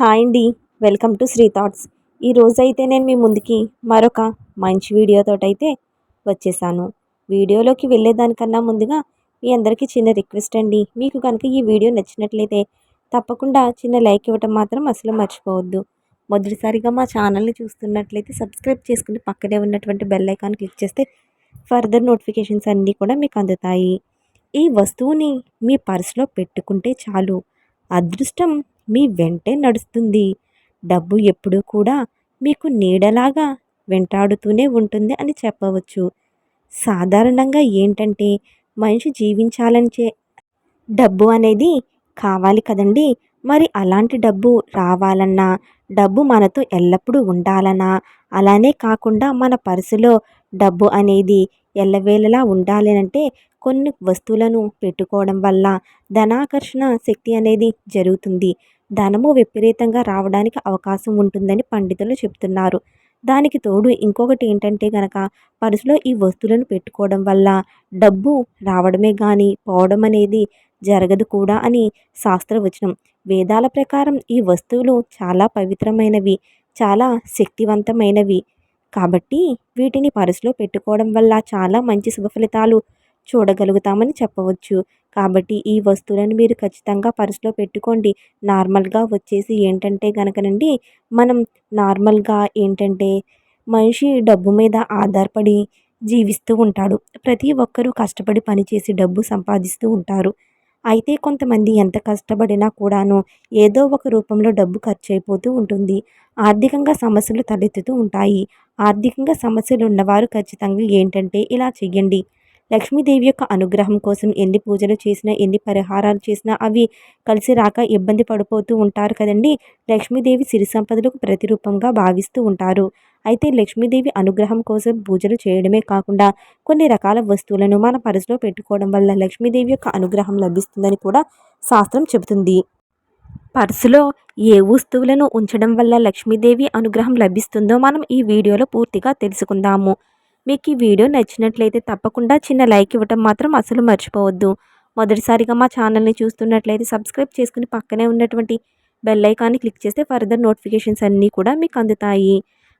Hi అండి. Welcome to Sri thoughts. ఈ రోజైతే నేను మీ ముందుకి మరొక మంచి వీడియోతో అయితే వచ్చేసాను. వీడియోలోకి వెళ్ళేదానికన్నా ముందుగా మీ అందరికీ చిన్న రిక్వెస్ట్ అండి. మీకు కనుక ఈ వీడియో నచ్చినట్లయితే తప్పకుండా చిన్న లైక్ ఇవ్వటం మాత్రం అసలు మర్చిపోవద్దు. మొదటిసారిగా మా ఛానల్ని చూస్తున్నట్లయితే సబ్స్క్రైబ్ చేసుకుని పక్కనే ఉన్నటువంటి బెల్ ఐకాన్ క్లిక్ చేస్తే ఫర్దర్ నోటిఫికేషన్స్ అన్నీ కూడా మీకు అందుతాయి. ఈ వస్తువుని మీ పర్సులో పెట్టుకుంటే చాలు. అదృష్టం మీ వెంటే నడుస్తుంది. డబ్బు ఎప్పుడూ కూడా మీకు నీడలాగా వెంటాడుతూనే ఉంటుంది అని చెప్పవచ్చు. సాధారణంగా ఏంటంటే మనిషి జీవించాలని చే డబ్బు అనేది కావాలి కదండి. మరి అలాంటి డబ్బు రావాలన్నా డబ్బు మనతో ఎల్లప్పుడూ ఉండాలన్నా అలానే కాకుండా మన పర్సులో డబ్బు అనేది ఎల్లవేళలా ఉండాలి అంటే కొన్ని వస్తువులను పెట్టుకోవడం వల్ల ధనాకర్షణ శక్తి అనేది జరుగుతుంది. ధనము విపరీతంగా రావడానికి అవకాశం ఉంటుందని పండితులు చెప్తున్నారు. దానికి తోడు ఇంకొకటి ఏంటంటే గనక పర్సులో ఈ వస్తువులను పెట్టుకోవడం వల్ల డబ్బు రావడమే కానీ పోవడం అనేది జరగదు కూడా అని శాస్త్రవచనం. వేదాల ప్రకారం ఈ వస్తువులు చాలా పవిత్రమైనవి చాలా శక్తివంతమైనవి. కాబట్టి వీటిని పర్సులో పెట్టుకోవడం వల్ల చాలా మంచి శుభ ఫలితాలు చూడగలుగుతామని చెప్పవచ్చు. కాబట్టి ఈ వస్తువులను మీరు ఖచ్చితంగా పర్సులో పెట్టుకోండి. నార్మల్గా వచ్చేసి ఏంటంటే కనుకనండి మనం నార్మల్గా ఏంటంటే మనిషి డబ్బు మీద ఆధారపడి జీవిస్తూ ఉంటాడు. ప్రతి ఒక్కరూ కష్టపడి పనిచేసి డబ్బు సంపాదిస్తూ ఉంటారు. అయితే కొంతమంది ఎంత కష్టపడినా కూడాను ఏదో ఒక రూపంలో డబ్బు ఖర్చు అయిపోతూ ఉంటుంది. ఆర్థికంగా సమస్యలు తలెత్తుతూ ఉంటాయి. ఆర్థికంగా సమస్యలు ఉన్నవారు ఖచ్చితంగా ఏంటంటే ఇలా చెయ్యండి. లక్ష్మీదేవి యొక్క అనుగ్రహం కోసం ఎన్ని పూజలు చేసినా ఎన్ని పరిహారాలు చేసినా అవి కలిసి రాక ఇబ్బంది పడిపోతూ ఉంటారు కదండి. లక్ష్మీదేవి సిరి సంపదలకు ప్రతిరూపంగా భావిస్తూ ఉంటారు. అయితే లక్ష్మీదేవి అనుగ్రహం కోసం పూజలు చేయడమే కాకుండా కొన్ని రకాల వస్తువులను మన పరసులో పెట్టుకోవడం వల్ల లక్ష్మీదేవి యొక్క అనుగ్రహం లభిస్తుందని కూడా శాస్త్రం చెబుతుంది. పర్సులో ఏ వస్తువులను ఉంచడం వల్ల లక్ష్మీదేవి అనుగ్రహం లభిస్తుందో మనం ఈ వీడియోలో పూర్తిగా తెలుసుకుందాము. మీకు ఈ వీడియో నచ్చినట్లయితే తప్పకుండా చిన్న లైక్ ఇవ్వటం మాత్రం అసలు మర్చిపోవద్దు. మొదటిసారిగా మా ఛానల్ని చూస్తున్నట్లయితే సబ్స్క్రైబ్ చేసుకుని పక్కనే ఉన్నటువంటి బెల్ ఐకాన్ని క్లిక్ చేస్తే ఫర్దర్ నోటిఫికేషన్స్ అన్నీ కూడా మీకు అందుతాయి.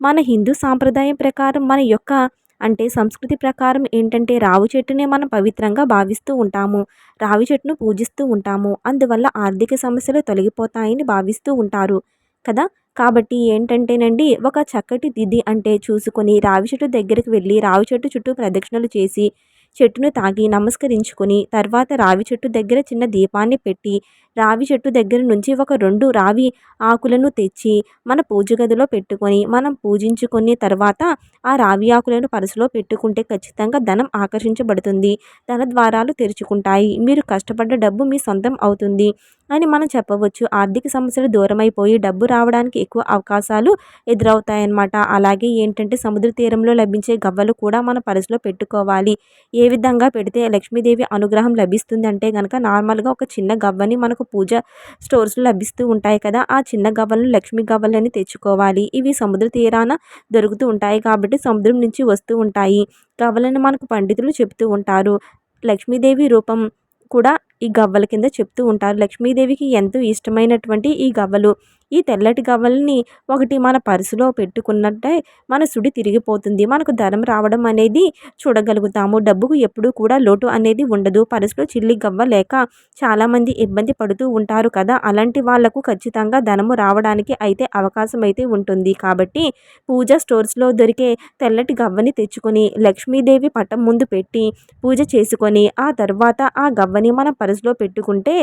మన హిందూ సాంప్రదాయం ప్రకారం మన యొక్క అంటే సంస్కృతి ప్రకారం ఏంటంటే రావి చెట్టునే మనం పవిత్రంగా భావిస్తూ ఉంటాము. రావి చెట్టును పూజిస్తూ ఉంటాము. అందువల్ల ఆర్థిక సమస్యలు తొలగిపోతాయని భావిస్తూ ఉంటారు. కదా? కాబట్టి ఏంటంటేనండి ఒక చక్కటి తిథి అంటే చూసుకొని రావి చెట్టు దగ్గరికి వెళ్ళి రావి చెట్టు చుట్టూ ప్రదక్షిణలు చేసి చెట్టును తాగి నమస్కరించుకొని తర్వాత రావి చెట్టు దగ్గర చిన్న దీపాన్ని పెట్టి రావి చెట్టు దగ్గర నుంచి ఒక రెండు రావి ఆకులను తెచ్చి మన పూజ గదిలో పెట్టుకొని మనం పూజించుకునే తర్వాత ఆ రావి ఆకులను పరసులో పెట్టుకుంటే ఖచ్చితంగా ధనం ఆకర్షించబడుతుంది. ధన ద్వారాలు తెరుచుకుంటాయి. మీరు కష్టపడ్డ డబ్బు మీ సొంతం అవుతుంది అని మనం చెప్పవచ్చు. ఆర్థిక సమస్యలు దూరమైపోయి డబ్బు రావడానికి ఎక్కువ అవకాశాలు ఎదురవుతాయన్నమాట. అలాగే ఏంటంటే సముద్ర తీరంలో లభించే గవ్వలు కూడా మన పరసులో పెట్టుకోవాలి. ఏ విధంగా పెడితే లక్ష్మీదేవి అనుగ్రహం లభిస్తుంది అంటే కనుక నార్మల్గా ఒక చిన్న గవ్వని మనకు పూజ స్టోర్స్లో లభిస్తూ ఉంటాయి కదా. ఆ చిన్న గవ్వలను లక్ష్మీ గవ్వలని తెచ్చుకోవాలి. ఇవి సముద్ర తీరాన దొరుకుతూ ఉంటాయి కాబట్టి సముద్రం నుంచి వస్తూ ఉంటాయి. గవ్వలను మనకు పండితులు చెప్తూ ఉంటారు. లక్ష్మీదేవి రూపం కూడా ఈ గవ్వల కింద చెప్తూ ఉంటారు. లక్ష్మీదేవికి ఎంతో ఇష్టమైనటువంటి ఈ గవ్వలు. ఈ తెల్లటి గవ్వల్ని ఒకటి మన పర్సులో పెట్టుకున్నట్టే మన సుడి తిరిగిపోతుంది. మనకు ధనం రావడం అనేది చూడగలుగుతాము. డబ్బుకు ఎప్పుడూ కూడా లోటు అనేది ఉండదు. పర్సులో చిల్లి గవ్వ లేక చాలామంది ఇబ్బంది పడుతూ ఉంటారు కదా. అలాంటి వాళ్ళకు ఖచ్చితంగా ధనము రావడానికి అయితే అవకాశం అయితే ఉంటుంది. కాబట్టి పూజ స్టోర్స్లో దొరికే తెల్లటి గవ్వని తెచ్చుకొని లక్ష్మీదేవి పటం ముందు పెట్టి పూజ చేసుకొని ఆ తర్వాత ఆ గవ్వని మన పర్సులో పెట్టుకుంటే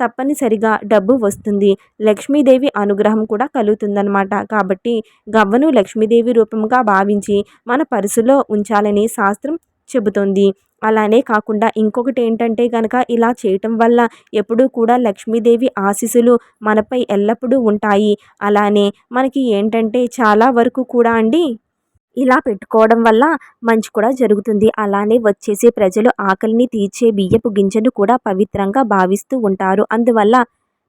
తప్పనిసరిగా డబ్బు వస్తుంది. లక్ష్మీదేవి అనుగ్రహం కూడా కలుగుతుందన్నమాట. కాబట్టి గవ్వను లక్ష్మీదేవి రూపంగా భావించి మన పరుసులో ఉంచాలని శాస్త్రం చెబుతుంది. అలానే కాకుండా ఇంకొకటి ఏంటంటే కనుక ఇలా చేయటం వల్ల ఎప్పుడూ కూడా లక్ష్మీదేవి ఆశీస్సులు మనపై ఎల్లప్పుడూ ఉంటాయి. అలానే మనకి ఏంటంటే చాలా వరకు కూడా అండి ఇలా పెట్టుకోవడం వల్ల మంచి కూడా జరుగుతుంది. అలానే వచ్చేసి ప్రజలు ఆకలిని తీర్చే బియ్యపు గింజను కూడా పవిత్రంగా భావిస్తూ ఉంటారు. అందువల్ల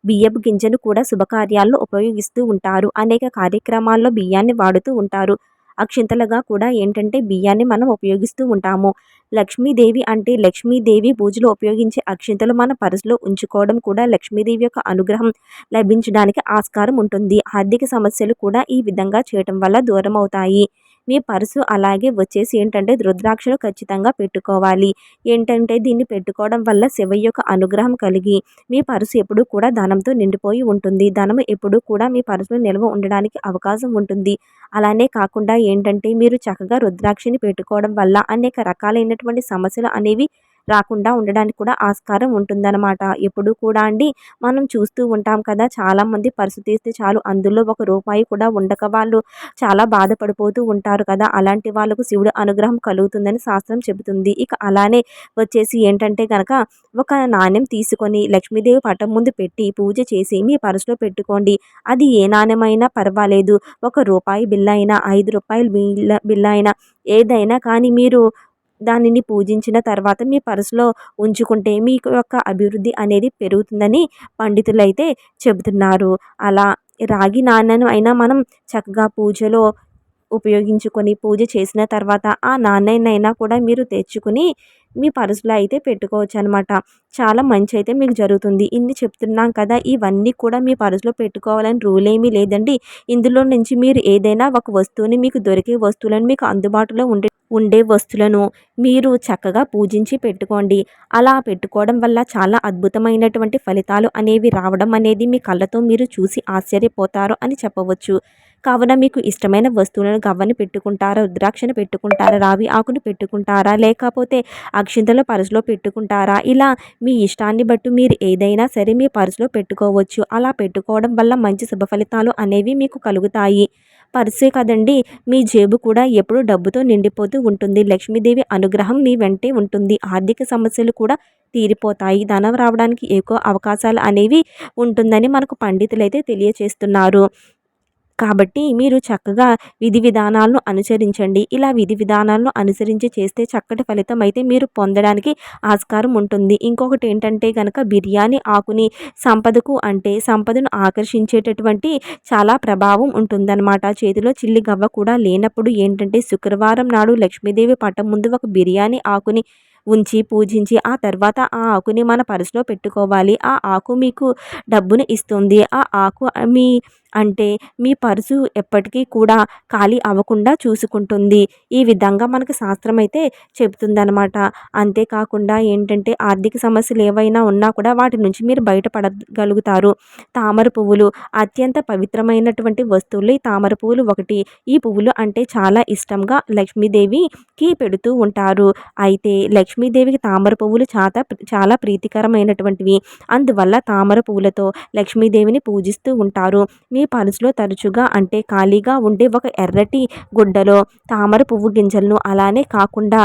బియ్యపు గింజను కూడా శుభకార్యాల్లో ఉపయోగిస్తూ ఉంటారు. అనేక కార్యక్రమాల్లో బియ్యాన్ని వాడుతూ ఉంటారు. అక్షింతలుగా కూడా ఏంటంటే బియ్యాన్ని మనం ఉపయోగిస్తూ ఉంటాము. లక్ష్మీదేవి అంటే లక్ష్మీదేవి పూజలో ఉపయోగించే అక్షింతలు మన పరసులో ఉంచుకోవడం కూడా లక్ష్మీదేవి యొక్క అనుగ్రహం లభించడానికి ఆస్కారం ఉంటుంది. ఆర్థిక సమస్యలు కూడా ఈ విధంగా చేయటం వల్ల దూరం అవుతాయి మీ పర్సు అలాగే వచ్చేసి ఏంటంటే రుద్రాక్షలు ఖచ్చితంగా పెట్టుకోవాలి. ఏంటంటే దీన్ని పెట్టుకోవడం వల్ల శివ యొక్క అనుగ్రహం కలిగి మీ పర్సు ఎప్పుడు కూడా ధనంతో నిండిపోయి ఉంటుంది. ధనం ఎప్పుడు కూడా మీ పర్సులో నిల్వ ఉండడానికి అవకాశం ఉంటుంది. అలానే కాకుండా ఏంటంటే మీరు చక్కగా రుద్రాక్షని పెట్టుకోవడం వల్ల అనేక రకాలైనటువంటి సమస్యలు అనేవి రాకుండా ఉండడానికి కూడా ఆస్కారం ఉంటుందన్నమాట. ఎప్పుడు కూడా అండి మనం చూస్తూ ఉంటాం కదా చాలామంది పర్సు తీస్తే చాలు అందులో ఒక రూపాయి కూడా ఉండక వాళ్ళు చాలా బాధపడిపోతూ ఉంటారు కదా. అలాంటి వాళ్ళకు శివుడు అనుగ్రహం కలుగుతుందని శాస్త్రం చెబుతుంది. ఇక అలానే వచ్చేసి ఏంటంటే కనుక ఒక నాణ్యం తీసుకొని లక్ష్మీదేవి పటం ముందు పెట్టి పూజ చేసి మీ పర్సులో పెట్టుకోండి. అది ఏ నాణ్యమైనా పర్వాలేదు. ఒక రూపాయి బిల్ల అయినా ఐదు రూపాయల బిల్ల బిల్ల అయినా ఏదైనా కానీ మీరు దానిని పూజించిన తర్వాత మీ పర్సులో ఉంచుకుంటే మీకు యొక్క అభివృద్ధి అనేది పెరుగుతుందని పండితులు అయితే చెబుతున్నారు. అలా రాగి నాణ్యను అయినా మనం చక్కగా పూజలో ఉపయోగించుకొని పూజ చేసిన తర్వాత ఆ నాణ్యనైనా కూడా మీరు తెచ్చుకుని మీ పర్సులో అయితే పెట్టుకోవచ్చు అనమాట చాలా మంచి అయితే మీకు జరుగుతుంది. ఇన్ని చెప్తున్నాం కదా ఇవన్నీ కూడా మీ పర్సులో పెట్టుకోవాలని రూల్ ఏమీ లేదండి. ఇందులో నుంచి మీరు ఏదైనా ఒక వస్తువుని మీకు దొరికే వస్తువులను మీకు అందుబాటులో ఉండే ఉండే వస్తువులను మీరు చక్కగా పూజించి పెట్టుకోండి. అలా పెట్టుకోవడం వల్ల చాలా అద్భుతమైనటువంటి ఫలితాలు అనేవి రావడం అనేది మీ కళ్ళతో మీరు చూసి ఆశ్చర్యపోతారు అని చెప్పవచ్చు. కావున మీకు ఇష్టమైన వస్తువులను గవ్వని పెట్టుకుంటారా రుద్రాక్షను పెట్టుకుంటారా రావి ఆకును పెట్టుకుంటారా లేకపోతే అక్షింతలు పరుసులో పెట్టుకుంటారా? ఇలా మీ ఇష్టాన్ని బట్టి మీరు ఏదైనా సరే మీ పరుసులో పెట్టుకోవచ్చు. అలా పెట్టుకోవడం వల్ల మంచి శుభ ఫలితాలు అనేవి మీకు కలుగుతాయి. పర్సే కదండి మీ జేబు కూడా ఎప్పుడు డబ్బుతో నిండిపోతూ ఉంటుంది. లక్ష్మీదేవి అనుగ్రహం మీ వెంటే ఉంటుంది. ఆర్థిక సమస్యలు కూడా తీరిపోతాయి. ధనం రావడానికి ఎక్కువ అవకాశాలు అనేవి ఉంటుందని మనకు పండితులు అయితే తెలియచేస్తున్నారు. కాబట్టి మీరు చక్కగా విధి విధానాలను అనుసరించండి. ఇలా విధి విధానాలను అనుసరించి చేస్తే చక్కటి ఫలితం అయితే మీరు పొందడానికి ఆస్కారం ఉంటుంది. ఇంకొకటి ఏంటంటే కనుక బిర్యానీ ఆకుని సంపదకు అంటే సంపదను ఆకర్షించేటటువంటి చాలా ప్రభావం ఉంటుందన్నమాట. చేతిలో చిల్లి గవ్వ కూడా లేనప్పుడు ఏంటంటే శుక్రవారం నాడు లక్ష్మీదేవి పట్టం ముందు ఒక బిర్యానీ ఆకుని ఉంచి పూజించి ఆ తర్వాత ఆ ఆకుని మన పర్సులో పెట్టుకోవాలి. ఆ ఆకు మీకు డబ్బును ఇస్తుంది. ఆ ఆకు మీ అంటే మీ పర్సు ఎప్పటికీ కూడా ఖాళీ అవ్వకుండా చూసుకుంటుంది. ఈ విధంగా మనకు శాస్త్రం అయితే చెబుతుందనమాట అంతేకాకుండా ఏంటంటే ఆర్థిక సమస్యలు ఏవైనా ఉన్నా కూడా వాటి నుంచి మీరు బయటపడగలుగుతారు. తామర పువ్వులు అత్యంత పవిత్రమైనటువంటి వస్తువులు. ఈ తామర పువ్వులు ఒకటి. ఈ పువ్వులు అంటే చాలా ఇష్టంగా లక్ష్మీదేవికి పెడుతూ ఉంటారు. అయితే లక్ష్మీదేవికి తామర పువ్వులు చాలా చాలా ప్రీతికరమైనటువంటివి. అందువల్ల తామర పువ్వులతో లక్ష్మీదేవిని పూజిస్తూ ఉంటారు. మీ మీ పర్సులో తరచుగా అంటే ఖాళీగా ఉండే ఒక ఎర్రటి గుడ్డలో తామర పువ్వు గింజలను అలానే కాకుండా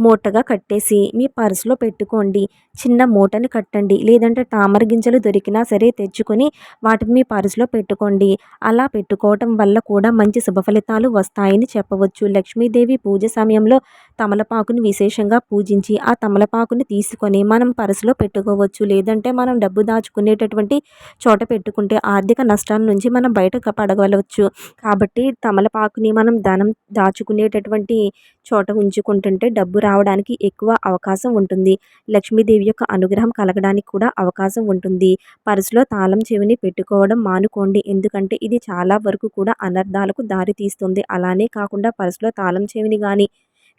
మూటగా కట్టేసి మీ పర్సులో పెట్టుకోండి. చిన్న మూటని కట్టండి. లేదంటే తామర గింజలు దొరికినా సరే తెచ్చుకొని వాటిని మీ పర్సులో పెట్టుకోండి. అలా పెట్టుకోవటం వల్ల కూడా మంచి శుభ ఫలితాలు వస్తాయని చెప్పవచ్చు. లక్ష్మీదేవి పూజ సమయంలో తమలపాకుని విశేషంగా పూజించి ఆ తమలపాకుని తీసుకొని మనం పర్సులో పెట్టుకోవచ్చు. లేదంటే మనం డబ్బు దాచుకునేటటువంటి చోట పెట్టుకుంటే ఆర్థిక నష్టాల నుంచి మనం బయట పడగలవచ్చు. కాబట్టి తమలపాకుని మనం ధనం దాచుకునేటటువంటి చోట ఉంచుకుంటుంటే డబ్బు రావడానికి ఎక్కువ అవకాశం ఉంటుంది. లక్ష్మీదేవి యొక్క అనుగ్రహం కలగడానికి కూడా అవకాశం ఉంటుంది. పర్సులో తాళం చెవిని పెట్టుకోవడం మానుకోండి. ఎందుకంటే ఇది చాలా వరకు కూడా అనర్థాలకు దారి తీస్తుంది. అలానే కాకుండా పర్సులో తాళం చెవిని కానీ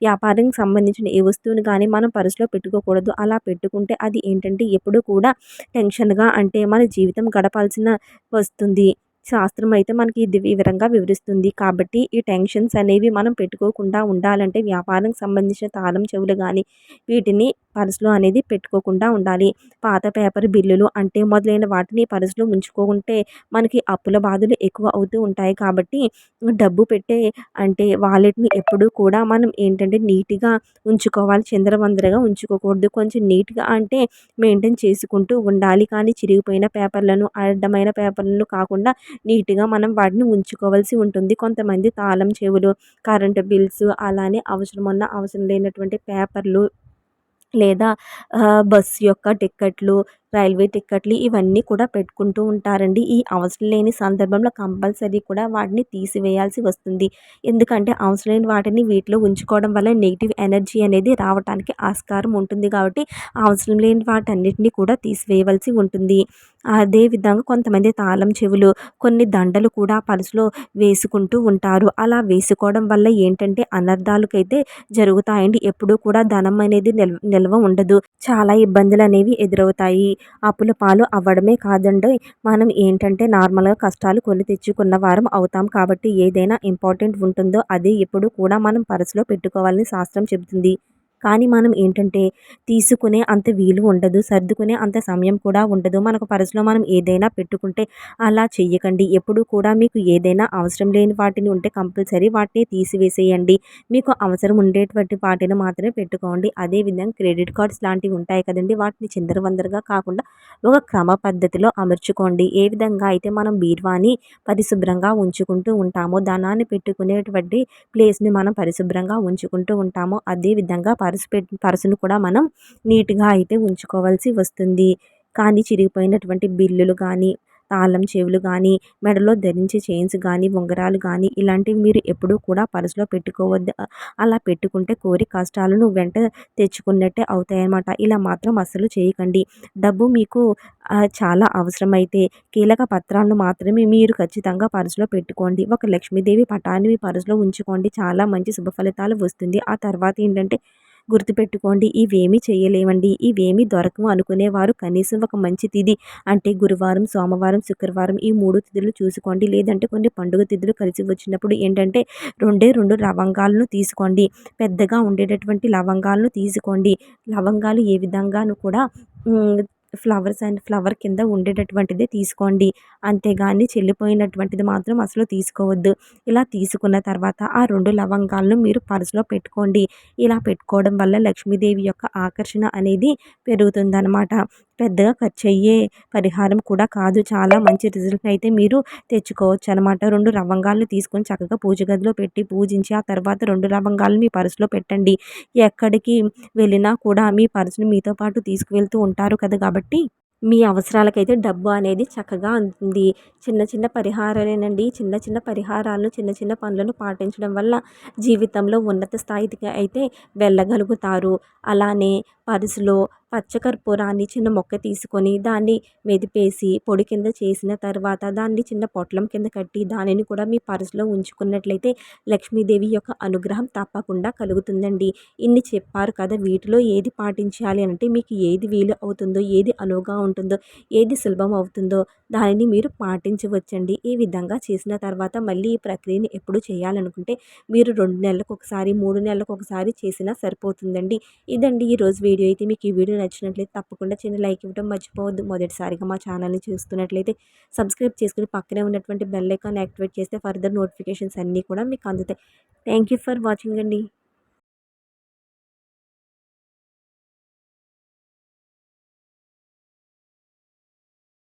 వ్యాపారానికి సంబంధించిన ఏ వస్తువుని కానీ మనం పర్సులో పెట్టుకోకూడదు. అలా పెట్టుకుంటే అది ఏంటంటే ఎప్పుడు కూడా టెన్షన్గా అంటే మన జీవితం గడపాల్సిన వస్తుంది. శాస్త్రం అయితే మనకి ఇది వివరంగా వివరిస్తుంది. కాబట్టి ఈ టెన్షన్స్ అనేవి మనం పెట్టుకోకుండా ఉండాలంటే వ్యాపారం సంబంధించిన తాళం చెవులు కానీ వీటిని పర్సులో అనేది పెట్టుకోకుండా ఉండాలి. పాత పేపర్ బిల్లులు అంటే మొదలైన వాటిని పర్సులో ఉంచుకుంటే మనకి అప్పుల బాధలు ఎక్కువ అవుతూ ఉంటాయి. కాబట్టి డబ్బు పెట్టే అంటే వాలెట్ని ఎప్పుడూ కూడా మనం ఏంటంటే నీట్గా ఉంచుకోవాలి. చిందరవందరగా ఉంచుకోకూడదు. కొంచెం నీట్గా అంటే మెయింటైన్ చేసుకుంటూ ఉండాలి. కానీ చిరిగిపోయిన పేపర్లను అడ్డమైన పేపర్లను కాకుండా నీట్గా మనం వాటిని ఉంచుకోవాల్సి ఉంటుంది. కొంతమంది తాళం చెవులు కరెంటు బిల్స్ అలానే అవసరం ఉన్న అవసరం లేనటువంటి పేపర్లు లేదా బస్సు యొక్క టిక్కెట్లు రైల్వే టిక్కెట్లు ఇవన్నీ కూడా పెట్టుకుంటూ ఉంటారండి. ఈ అవసరం లేని సందర్భంలో కంపల్సరీ కూడా వాటిని తీసివేయాల్సి వస్తుంది. ఎందుకంటే అవసరం లేని వాటిని వీటిలో ఉంచుకోవడం వల్ల నెగిటివ్ ఎనర్జీ అనేది రావడానికి ఆస్కారం ఉంటుంది కాబట్టి అవసరం లేని వాటన్నిటిని కూడా తీసివేయవలసి ఉంటుంది. అదేవిధంగా కొంతమంది తాళం చెవులు కొన్ని దండలు కూడా పలుసులో వేసుకుంటూ ఉంటారు. అలా వేసుకోవడం వల్ల ఏంటంటే అనర్థాలకైతే జరుగుతాయండి. ఎప్పుడూ కూడా ధనం అనేది నిల్వ నిల్వ ఉండదు. చాలా ఇబ్బందులు అనేవి ఎదురవుతాయి. అప్పుల పాలు అవ్వడమే కాదండి మనం ఏంటంటే నార్మల్గా కష్టాలు కొని తెచ్చుకున్న వారం అవుతాం కాబట్టి ఏదైనా ఇంపార్టెంట్ ఉంటుందో అది ఎప్పుడు కూడా మనం పర్సులో పెట్టుకోవాలని శాస్త్రం చెబుతుంది. కానీ మనం ఏంటంటే తీసుకునే అంత వీలు ఉండదు సర్దుకునే అంత సమయం కూడా ఉండదు. మనకు పర్సులో మనం ఏదైనా పెట్టుకుంటే అలా చెయ్యకండి. ఎప్పుడు కూడా మీకు ఏదైనా అవసరం లేని వాటిని ఉంటే కంపల్సరీ వాటిని తీసివేసేయండి. మీకు అవసరం ఉండేటువంటి వాటిని మాత్రమే పెట్టుకోండి. అదేవిధంగా క్రెడిట్ కార్డ్స్ లాంటివి ఉంటాయి కదండి. వాటిని చిందరవందరగా కాకుండా ఒక క్రమ పద్ధతిలో అమర్చుకోండి. ఏ విధంగా అయితే మనం బీర్వాని పరిశుభ్రంగా ఉంచుకుంటూ ఉంటామో ధనాన్ని పెట్టుకునేటువంటి ప్లేస్ని మనం పరిశుభ్రంగా ఉంచుకుంటూ ఉంటామో అదేవిధంగా పర్సు పెట్టి పర్సును కూడా మనం నీట్గా అయితే ఉంచుకోవాల్సి వస్తుంది. కానీ చిరిగిపోయినటువంటి బిల్లులు కానీ తాళం చెవులు కానీ మెడలో ధరించే చైన్స్ కానీ ఉంగరాలు కానీ ఇలాంటివి మీరు ఎప్పుడూ కూడా పర్సులో పెట్టుకోవద్దు అలా పెట్టుకుంటే కోరి కష్టాలను వెంట తెచ్చుకున్నట్టే అవుతాయన్నమాట. ఇలా మాత్రం అస్సలు చేయకండి. డబ్బు మీకు చాలా అవసరమైతే కీలక పత్రాలను మాత్రమే మీరు ఖచ్చితంగా పర్సులో పెట్టుకోండి. ఒక లక్ష్మీదేవి పటాన్ని మీ పర్సులో ఉంచుకోండి. చాలా మంచి శుభ ఫలితాలు వస్తుంది. ఆ తర్వాత ఏంటంటే గుర్తుపెట్టుకోండి ఇవేమీ చేయలేమండి ఇవేమీ దొరకవు అనుకునేవారు కనీసం ఒక మంచి తిథి అంటే గురువారం సోమవారం శుక్రవారం ఈ మూడు తిథులు చూసుకోండి. లేదంటే కొన్ని పండుగ తిథులు కలిసి వచ్చినప్పుడు ఏంటంటే రెండే రెండు లవంగాలను తీసుకోండి. పెద్దగా ఉండేటటువంటి లవంగాలను తీసుకోండి. లవంగాలు ఏ విధంగాను కూడా ఫ్లవర్స్ అండ్ ఫ్లవర్ కింద ఉండేటటువంటిది తీసుకోండి. అంతేగాని చెల్లిపోయినటువంటిది మాత్రం అసలు తీసుకోవద్దు. ఇలా తీసుకున్న తర్వాత ఆ రెండు లవంగాలను మీరు పర్సులో పెట్టుకోండి. ఇలా పెట్టుకోవడం వల్ల లక్ష్మీదేవి యొక్క ఆకర్షణ అనేది పెరుగుతుందన్నమాట. పెద్దగా ఖర్చు అయ్యే పరిహారం కూడా కాదు. చాలా మంచి రిజల్ట్ అయితే మీరు తెచ్చుకోవచ్చు అనమాట రెండు లవంగాలను తీసుకొని చక్కగా పూజ గదిలో పెట్టి పూజించి ఆ తర్వాత రెండు లవంగాలను మీ పర్సులో పెట్టండి. ఎక్కడికి వెళ్ళినా కూడా మీ పర్సును మీతో పాటు తీసుకువెళ్తూ ఉంటారు కదా కాబట్టి మీ అవసరాలకైతే డబ్బు అనేది చక్కగా అందుతుంది చిన్న చిన్న పరిహారాలేనండి. చిన్న చిన్న పరిహారాలను చిన్న చిన్న పనులను పాటించడం వల్ల జీవితంలో ఉన్నత స్థాయికి అయితే వెళ్ళగలుగుతారు. అలానే పర్సులో పచ్చకర్పూరాన్ని చిన్న మొక్క తీసుకొని దాన్ని మెదిపేసి పొడి కింద చేసిన తర్వాత దాన్ని చిన్న పొట్లం కింద కట్టి దానిని కూడా మీ పర్సులో ఉంచుకున్నట్లయితే లక్ష్మీదేవి యొక్క అనుగ్రహం తప్పకుండా కలుగుతుందండి. ఇన్ని చెప్పారు కదా వీటిలో ఏది పాటించాలి అంటే మీకు ఏది వీలు అవుతుందో ఏది అనువుగా ఉంటుందో ఏది సులభం అవుతుందో దానిని మీరు పాటించవచ్చండి. ఈ విధంగా చేసిన తర్వాత మళ్ళీ ఈ ప్రక్రియని ఎప్పుడు చేయాలనుకుంటే మీరు రెండు నెలలకు ఒకసారి మూడు నెలలకు ఒకసారి చేసినా సరిపోతుందండి. ఇదండి ఈరోజు వీడియో. అయితే మీకు ఈ వీడియో నచ్చినట్లయితే తప్పకుండా చిన్న లైక్ ఇవ్వడం మర్చిపోవద్దు. మొదటిసారిగా మా ఛానల్ని చూస్తున్నట్లయితే సబ్స్క్రైబ్ చేసుకుని పక్కనే ఉన్నటువంటి బెల్ ఐకాన్ యాక్టివేట్ చేస్తే ఫర్దర్ నోటిఫికేషన్స్ అన్నీ కూడా మీకు అందుతాయి. థ్యాంక్ యూ ఫర్ వాచింగ్ అండి.